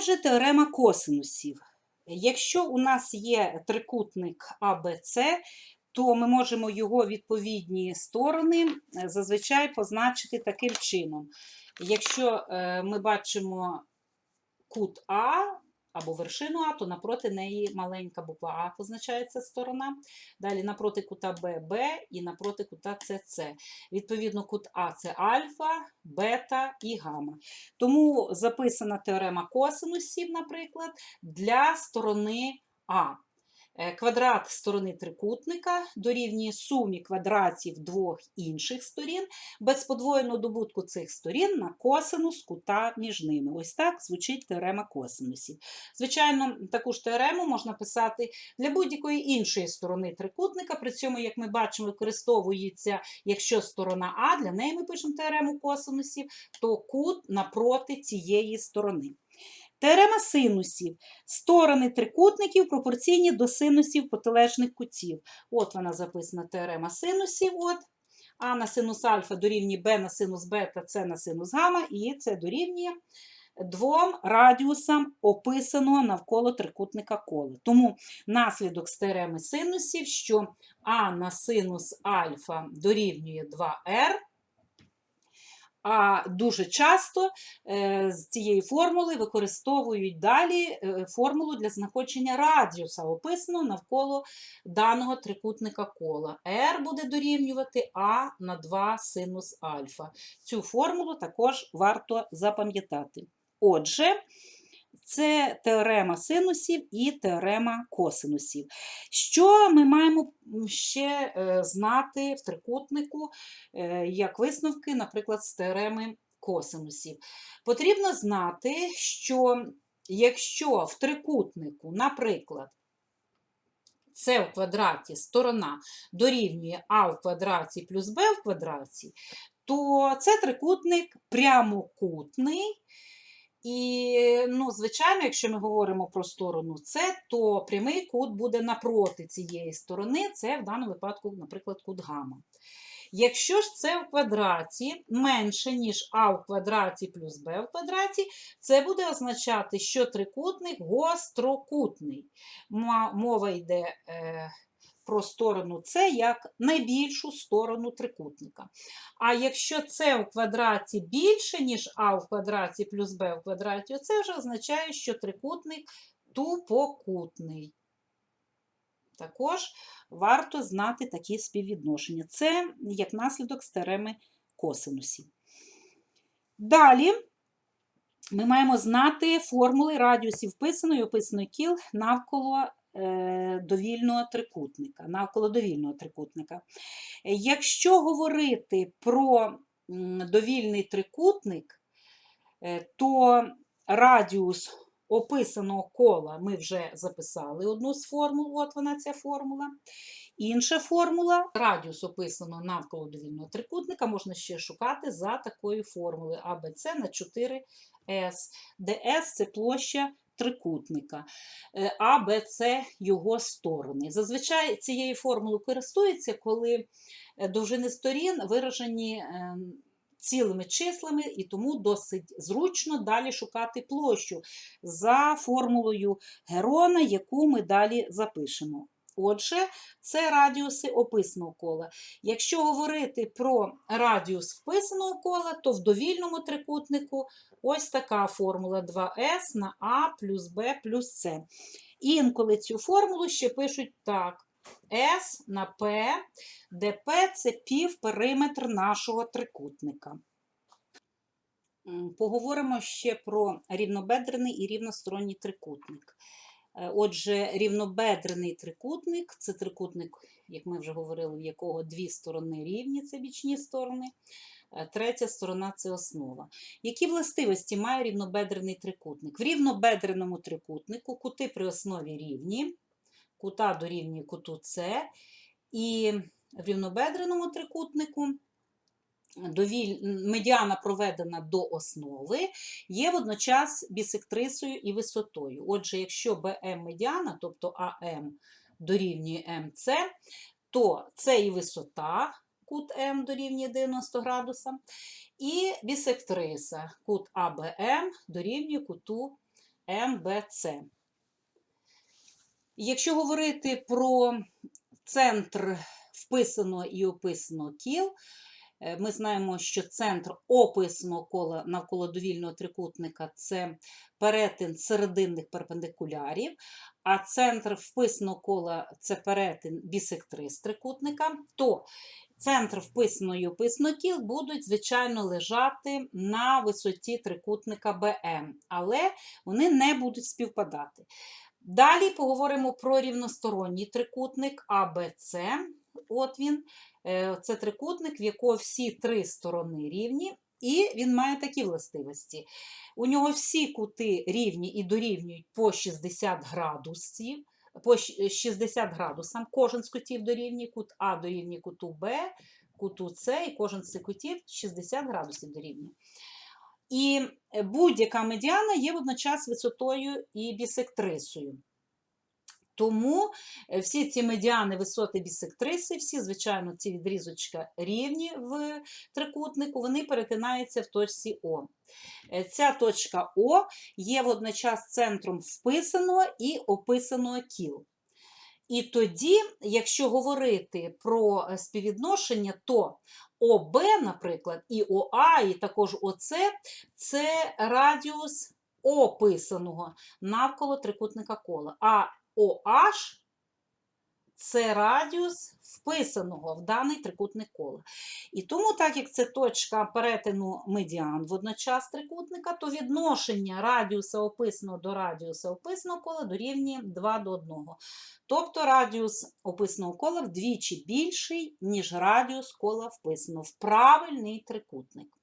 Отже, теорема косинусів. Якщо у нас є трикутник АБЦ, то ми можемо його відповідні сторони е, зазвичай позначити таким чином. Якщо е, ми бачимо кут А або вершину А, то напроти неї маленька буква А позначається сторона. Далі напроти кута Б Б і напроти кута С С. Відповідно, кут А це альфа, бета і гамма. Тому записана теорема косинусів, наприклад, для сторони А. Е, Квадрат сторони трикутника дорівнює сумі квадратів двох інших сторін без подвоєного добутку цих сторін на косинус кута між ними. Ось так звучить теорема косинусів. Звичайно, таку ж теорему можна писати для будь-якої іншої сторони трикутника. При цьому, як ми бачимо, використовується, якщо сторона А, для неї ми пишемо теорему косинусів, то кут напроти цієї сторони. Теорема синусів. Сторони трикутників пропорційні до синусів протилежних кутів. От вона записана теорема синусів. От. А на синус альфа дорівнює Б на синус бета, С на синус гамма, і це дорівнює двом радіусам описаного навколо трикутника кола. Тому наслідок з теореми синусів, що А на синус альфа дорівнює 2r, а дуже часто е, з цієї формули використовують далі е, формулу для знаходження радіуса, описаного навколо даного трикутника кола. R буде дорівнювати А на 2 синус альфа. Цю формулу також варто запам'ятати. Отже, це теорема синусів і теорема косинусів. Що ми маємо ще е, знати в трикутнику, е, як висновки, наприклад, з теореми косинусів? Потрібно знати, що якщо в трикутнику, наприклад, С в квадраті сторона дорівнює А в квадраті плюс Б в квадраті, то це трикутник прямокутний. І, ну, звичайно, якщо ми говоримо про сторону С, то прямий кут буде напроти цієї сторони, це в даному випадку, наприклад, кут гамма. Якщо ж це в квадраті менше, ніж А в квадраті плюс Б в квадраті, це буде означати, що трикутник гострокутний. Мова йде е, про сторону С як найбільшу сторону трикутника. А якщо С в квадраті більше, ніж А в квадраті плюс Б в квадраті, це вже означає, що трикутник тупокутний. Також варто знати такі співвідношення. Це як наслідок з теореми косинусів. Далі ми маємо знати формули радіусів вписаної і описаної кіл навколо довільного трикутника. Навколо довільного трикутника. Якщо говорити про довільний трикутник, е, то радіус описаного кола ми вже записали одну з формул, от вона ця формула. Інша формула радіус описаного навколо довільного трикутника можна ще шукати за такою формулою АБЦ на 4С, де С це площа трикутника, е, А, Б, С його сторони. Зазвичай цією формулою користується, коли е, довжини сторін виражені е, цілими числами, і тому досить зручно далі шукати площу за формулою Герона, яку ми далі запишемо. Отже, це радіуси описаного кола. Якщо говорити про радіус вписаного кола, то в довільному трикутнику ось така формула 2С на А плюс Б плюс С. Інколи цю формулу ще пишуть так: С на П, де П це півпериметр нашого трикутника. Поговоримо ще про рівнобедрений і рівносторонній трикутник. Е, Отже, рівнобедрений трикутник це трикутник, як ми вже говорили, в якого дві сторони рівні, це бічні сторони, е, третя сторона це основа. Які властивості має рівнобедрений трикутник? В рівнобедреному трикутнику кути при основі рівні, кута дорівнює куту С, і в рівнобедреному трикутнику довіль... медіана проведена до основи, є водночас бісектрисою і висотою. Отже, якщо БМ медіана, тобто АМ дорівнює МЦ, то це і висота, кут М дорівнює 90 градуса, і бісектриса, кут АБМ дорівнює куту МБЦ. Якщо говорити про центр вписаного і описаного кіл, ми знаємо, що центр описаного кола навколо довільного трикутника це перетин серединних перпендикулярів, а центр вписаного кола це перетин бісектрис трикутника, то центр вписаного і описаного кіл будуть, звичайно, лежати на висоті трикутника БМ, але вони не будуть співпадати. Далі поговоримо про рівносторонній трикутник АБЦ. От він. Е, Це трикутник, в якого всі три сторони рівні, і він має такі властивості. У нього всі кути рівні і дорівнюють по 60 градусів. По 60 градусам кожен з кутів дорівнює, кут А дорівнює куту Б, куту С, і кожен з цих кутів 60 градусів дорівнює. І е, будь-яка медіана є водночас висотою і бісектрисою. Тому е, всі ці медіани висоти бісектриси, всі, звичайно, ці відрізочка рівні в трикутнику, вони перетинаються в точці О. Е, Ця точка О є водночас центром вписаного і описаного кіл. І тоді, якщо говорити про е, співвідношення, то ОБ, наприклад, і ОА, і також ОЦ це радіус описаного навколо трикутника кола. А OH це радіус вписаного в даний трикутник кола. І тому, так як це точка перетину медіан водночас трикутника, то відношення радіуса описаного до радіуса описаного кола дорівнює 2 до 1. Тобто радіус описаного кола вдвічі більший, ніж радіус кола вписаного в правильний трикутник.